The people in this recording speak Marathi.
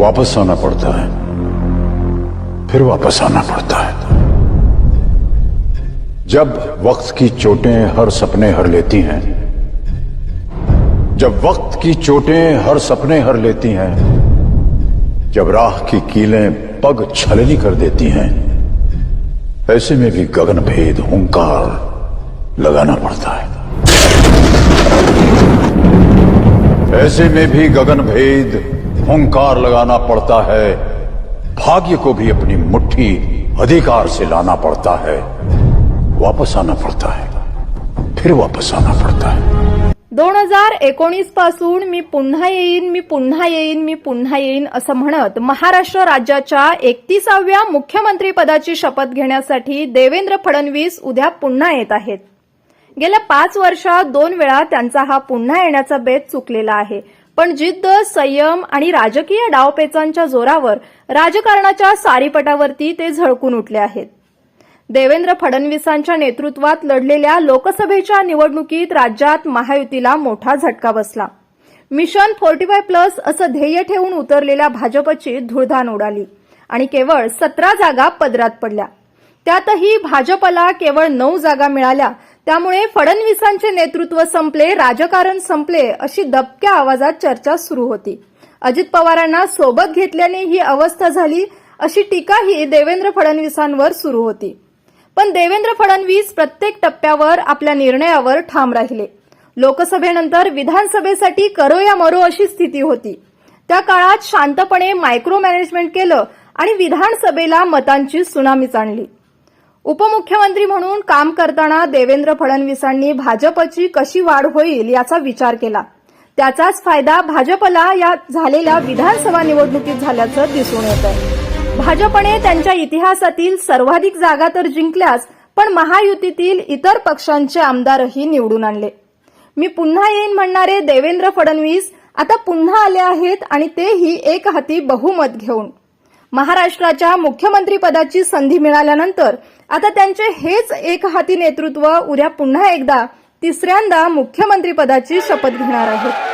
वापस आना पड़ता है। फिर वापस आना पड़ता है। जब वक्त की चोटें हर सपने हर लेती हैं, जब वक्त की चोटें हर सपने हर लेती हैं, जब राह की कीलें पग छलनी कर देती हैं, ऐसे में भी गगन भेद, हुंकार लगाना पड़ता है। ऐसे में भी गगन भेद हुंकार लगाना पड़ता है। भाग्य को भी अपनी मुट्ठी अधिकार से लाना पड़ता है। वापस आना पड़ता है। फिर वापस आना पड़ता है। दोन हजार एकोणीसपासून मी पुन्हा येईन मी पुन्हा येईन मी पुन्हा येईन असं म्हणत महाराष्ट्र राज्याच्या एकतीसाव्या मुख्यमंत्री पदाची शपथ घेण्यासाठी देवेंद्र फडणवीस उद्या पुन्हा येत आहेत. गेल्या पाच वर्षात दोन वेळा त्यांचा हा पुन्हा येण्याचा बेत चुकलेला आहे. पण जिद्द संयम आणि राजकीय डावपेचांच्या जोरावर राजकारणाच्या सारीपटावरती ते झळकून उठले आहेत. देवेंद्र फडणवीसांच्या नेतृत्वात लढलेल्या लोकसभेच्या निवडणुकीत राज्यात महायुतीला मोठा झटका बसला. मिशन फोर्टी फाय प्लस असं ध्येय ठेवून उतरलेल्या भाजपची धुळधान उडाली आणि केवळ सतरा जागा पदरात पडल्या. त्यातही भाजपला केवळ नऊ जागा मिळाल्या त्यामुळे फडणवीसांचे नेतृत्व संपले राजकारण संपले अशी दबक्या आवाजात चर्चा सुरू होती. अजित पवारांना सोबत घेतल्याने ही अवस्था झाली अशी टीकाही देवेंद्र फडणवीसांवर सुरू होती. पण देवेंद्र फडणवीस प्रत्येक टप्प्यावर आपल्या निर्णयावर ठाम राहिले. लोकसभेनंतर विधानसभेसाठी करो या मरो अशी स्थिती होती. त्या काळात शांतपणे मायक्रो मॅनेजमेंट केलं आणि विधानसभेला मतांची सुनामीच आणली. उपमुख्यमंत्री म्हणून काम करताना देवेंद्र फडणवीसांनी भाजपची कशी वाढ होईल याचा विचार केला. त्याचाच फायदा भाजपला या झालेल्या विधानसभा निवडणुकीत झाल्याचं दिसून येत आहे भाजपने त्यांच्या इतिहासातील सर्वाधिक जागा तर जिंकल्याच पण महायुतीतील इतर पक्षांचे आमदारही निवडून आणले. मी पुन्हा येईन म्हणणारे देवेंद्र फडणवीस आता पुन्हा आले आहेत आणि तेही एक हाती बहुमत घेऊन. महाराष्ट्राच्या मुख्यमंत्रीपदाची संधी मिळाल्यानंतर आता त्यांचे हेच एक हाती नेतृत्व उद्या पुन्हा एकदा तिसऱ्यांदा मुख्यमंत्रीपदाची शपथ घेणार आहेत.